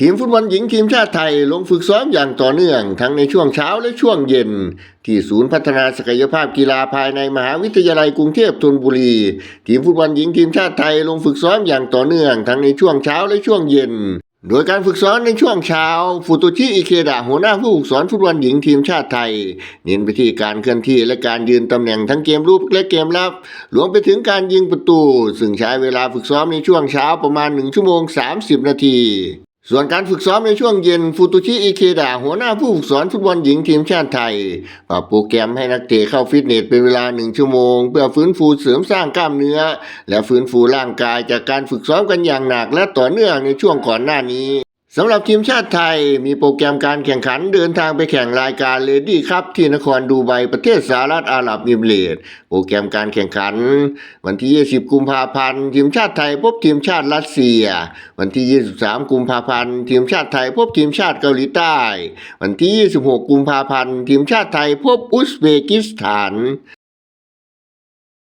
ทีมฟุตบอลหญิงทีมชาติไทยลงฝึกซ้อมอย่างต่อเนื่อง ทั้งในช่วงเช้าและช่วงเย็น ที่ศูนย์พัฒนาศักยภาพกีฬาภายในมหาวิทยาลัยกรุงเทพธนบุรี ทีมฟุตบอลหญิงทีมชาติไทยลงฝึกซ้อมอย่างต่อเนื่อง ทั้งในช่วงเช้าและช่วงเย็น โดยการฝึกซ้อมในช่วงเช้าฟูตุชิอิเคดะหัวหน้าผู้ฝึกสอนฟุตบอลหญิงทีมชาติไทย เน้นไปที่การเคลื่อนที่และการยืนตำแหน่งทั้งเกมรุกและเกมรับรวมไปถึงการยิงประตู ซึ่งใช้เวลาฝึกซ้อมในช่วงเช้าประมาณ1ชั่วโมง 30 นาที ส่วนการฝึกซ้อมในช่วงเย็นฟูตุชิอิเคดะหัวหน้าผู้ฝึกสอนฟุตบอลหญิงทีมชาติไทยปรับโปรแกรมให้นักเตะเข้าฟิตเนสเป็นเวลาหนึ่งชั่วโมง เพื่อฟื้นฟูเสริมสร้างกล้ามเนื้อ และฟื้นฟูร่างกายจากการฝึกซ้อมกันอย่างหนักและต่อเนื่องในช่วงก่อนหน้านี้ สำหรับทีมชาติไทยมีโปรแกรมการแข่งขันเดินทางไปแข่งรายการเลดี้ครับที่นครดูไบประเทศสหรัฐอาหรับเอมิเรตโปรแกรมการแข่งขัน วันที่ 20 กุมภาพันธ์ทีมชาติไทยพบทีมชาติรัสเซีย วันที่ 23 กุมภาพันธ์ทีมชาติไทยพบทีมชาติเกาหลีใต้ วันที่ 26 กุมภาพันธ์ทีมชาติไทยพบอุซเบกิสถาน